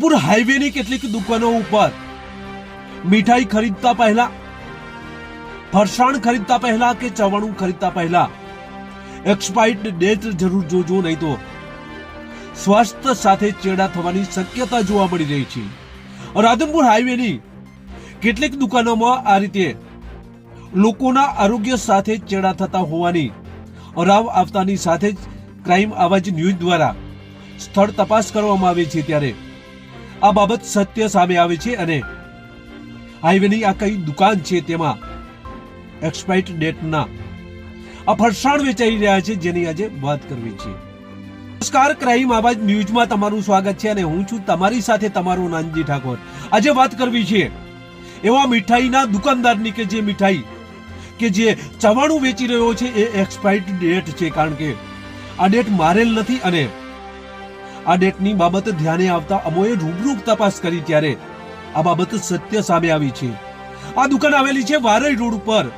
રાધનપુર હાઈવેની કેટલીક દુકાનો ઉપર મીઠાઈ ખરીદતા પહેલા, ફરસાણ ખરીદતા પહેલા કે ચવાણું ખરીદતા પહેલા? એક્સપાયર્ડ ડેટ જરૂર જોજો, નહીં તો સ્વાસ્થ્ય સાથે ચેડા થવાની શક્યતા જોવા મળી રહી છે. રાધનપુર હાઈવેની કેટલીક દુકાનોમાં આ રીતે લોકોના આરોગ્ય સાથે ચેડા થતા હોવાની રાવ આવતાની સાથે જ ક્રાઇમ આવાજ ન્યૂઝ દ્વારા સ્થળ તપાસ કરવામાં આવે છે ત્યારે આ બાબત સત્ય સામે આવે છે અને હાઈવેની આ કઈ દુકાન છે તેમાં એક્સપાયર્ડ ડેટના આ ફરસાણ વેચાઈ રહ્યા છે જેની આજે વાત કરવી છે. નમસ્કાર, ક્રાઇમ આવાજ ન્યૂઝમાં તમારું સ્વાગત છે અને હું છું તમારી સાથે તમારો નાનજી ઠાકોર. આજે વાત કરવી છે એવા મીઠાઈના દુકાનદારની કે જે મીઠાઈ કે જે ચવાણું વેચી રહ્યો છે એ એક્સપાયર્ડ ડેટ છે કારણ કે આ ડેટ મારેલ નથી અને આ ડેટની બાબત ધ્યાને આવતા અમોએ રૂબરૂ તપાસ કરી ત્યારે આ બાબત સત્ય સામે આવી છે. આ દુકાન આવેલી છે વારઈ રોડ ઉપર.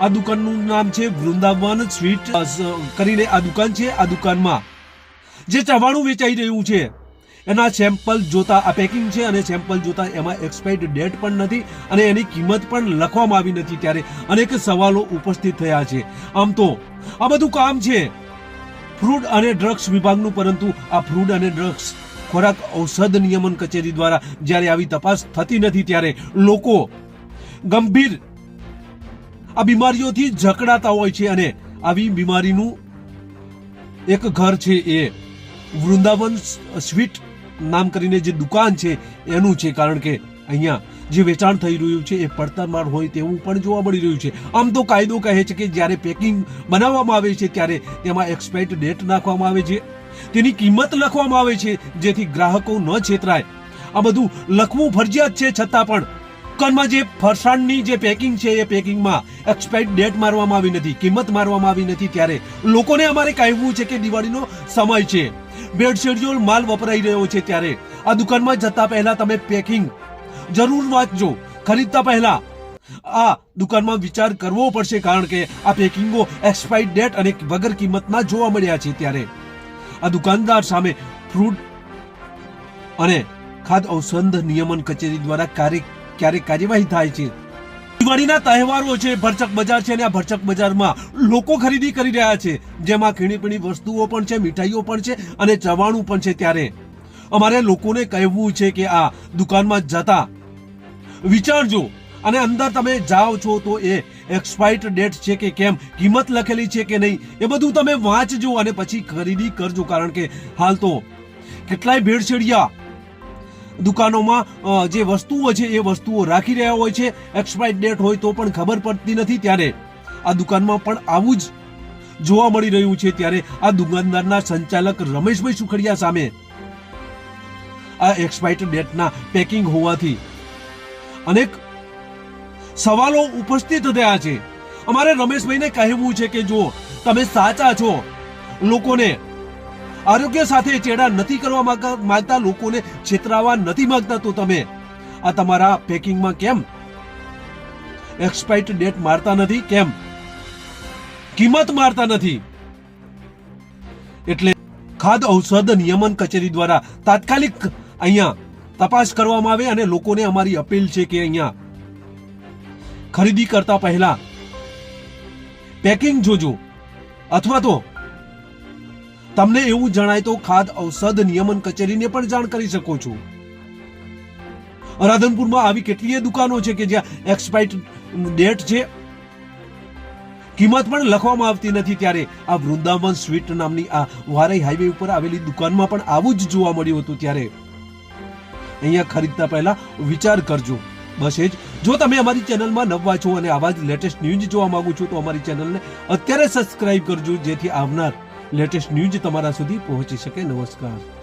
આ દુકાનનું નામ છે વૃંદાવન સ્વીટ. કરીને આ દુકાન છે આ દુકાનમાં. જે ચવાણું વેચાઈ રહ્યું છે. એના સેમ્પલ જોતા આ પેકિંગ છે અને સેમ્પલ જોતા એમાં એક્સપાયર્ડ ડેટ પણ નથી અને એની કિંમત પણ લખવામાં આવી નથી ત્યારે અનેક સવાલો ઉપસ્થિત થયા છે. આમ તો આ બધું કામ છે. ફ્રૂડ અને ડ્રગ્સ વિભાગનું, પરંતુ આ ફ્રૂડ અને ડ્રગ્સ ખોરાક ઔષધ નિયમન કચેરી દ્વારા જ્યારે આવી તપાસ થતી નથી, ત્યારે લોકો ગંભીર આ બીમારીઓથી જકડાતા હોય છે અને આવી બીમારીનું એક ઘર છે એ વૃંદાવન સ્વીટ નામ કરીને જે દુકાન છે, એનું છે, કારણ કે અહીંયા જે વેચાણ થઈ રહ્યું છે, એ પડતરમાર હોય તેવું પણ જોવા મળી રહ્યું છે. આમ તો કાયદો કહે છે કે જ્યારે પેકિંગ બનાવવામાં આવે છે, ત્યારે તેમાં એક્સપાયર ડેટ નાખવામાં આવે છે. તેની કિંમત લખવામાં આવે છે, જેથી ગ્રાહકો ન છેતરાય. આ બધું લખવું ફરજિયાત છે, છતાં પણ દુકાનમાં જે ફરસાણની જે પેકિંગ છે, એ પેકિંગમાં એક્સપાયર ડેટ મારવામાં આવી નથી, કિંમત મારવામાં આવી નથી, ત્યારે લોકોને અમારે કહેવું છે કે દિવાળીનો સમય છે. બેડ શેડ્યુલ માલ વપરાઈ રહ્યો છે, ત્યારે આ દુકાનમાં જતા પહેલા તમે પેકિંગ જરૂર વાંચજો ખરીદતા પહેલા આ દુકાનમાં વિચાર કરવો પડશે કારણ કે આ પેકિંગો એક્સપાયર્ડ ડેટ અને વગર કિંમતમાં જોવા મળ્યા છે ત્યારે. આ દુકાનદાર સામે ફ્રૂટ અને ખાદ્ય ઔષધ નિયમન કચેરી દ્વારા ક્યારેક કાર્યવાહી થાય છે? દિવાળીના તહેવારો છે, ભરચક બજાર છે અને આ ભરચક બજારમાં લોકો ખરીદી કરી રહ્યા છે. જેમાં ખીણીપીણી વસ્તુઓ પણ છે, મીઠાઈઓ પણ છે અને ચવાણું પણ છે ત્યારે. અમારે લોકોને કહેવું છે કે આ દુકાનમાં જતા વિચારજો. અને અંદર તમે જાઓ છો તો એ એક્સપાયર્ડ ડેટ છે કે કેમ, કિંમત લખેલી છે કે નહીં, એ બધું તમે વાંચજો અને પછી ખરીદી કરજો. કારણ કે હાલ તો કેટલાય ભેળસેડિયા દુકાનોમાં જે વસ્તુઓ છે એ વસ્તુઓ રાખી રહ્યા હોય છે. એક્સપાયર્ડ ડેટ હોય તો પણ ખબર પડતી નથી ત્યારે. આ દુકાનમાં પણ આવું જ જોવા મળી રહ્યું છે ત્યારે આ દુકાનદારના સંચાલક રમેશભાઈ સુખડિયા સામે. આ એક્સપાયર્ડ ડેટના પેકિંગ હોવાથી અનેક સવાલો ઉપસ્થિત થયા છે. અમારે રમેશભાઈને કહેવું છે કે જો તમે સાચા છો. લોકોને આરોગ્ય સાથે ચેડા નથી કરવા માંગતા- લોકોને છેતરાવા નથી માંગતા તો તમે આ તમારા પેકિંગમાં કેમ એક્સપાયર્ડ ડેટ મારતા નથી? કેમ? કિંમત મારતા નથી? એટલે ખાદ્ય ઔષધ નિયમન કચેરી દ્વારા તાત્કાલિક અહીંયા તપાસ કરવામાં આવે અને લોકોને અમારી અપીલ છે કે અહીંયા ખરીદી કરતા પહેલા પેકિંગ જોજો. અથવા તો તમને એવું જણાય તો ખાદ ઔષધ નિયમન કચેરીને પણ જાણ કરી શકો છો. રાધનપુરમાં આવી કેટલીય દુકાનો છે કે જ્યાં એક્સપાયર ડેટ છે, કિંમત પણ લખવામાં આવતી નથી ત્યારે આ વૃંદાવન સ્વીટ નામની આ વારાઈ હાઈવે ઉપર આવેલી દુકાનમાં પણ આવું જ જોવા મળ્યું હતું ત્યારે અહીંયા ખરીદતા પહેલા વિચાર કરજો. બસ એ જ. જો તમે અમારી ચેનલમાં નવા છો અને આવા જ લેટેસ્ટ ન્યૂઝ જોવા માંગો છો, તો અમારી ચેનલને અત્યારે સબસ્ક્રાઇબ કરજો, જેથી આવનાર લેટેસ્ટ ન્યૂઝ તમારા સુધી પહોંચી શકે. નમસ્કાર.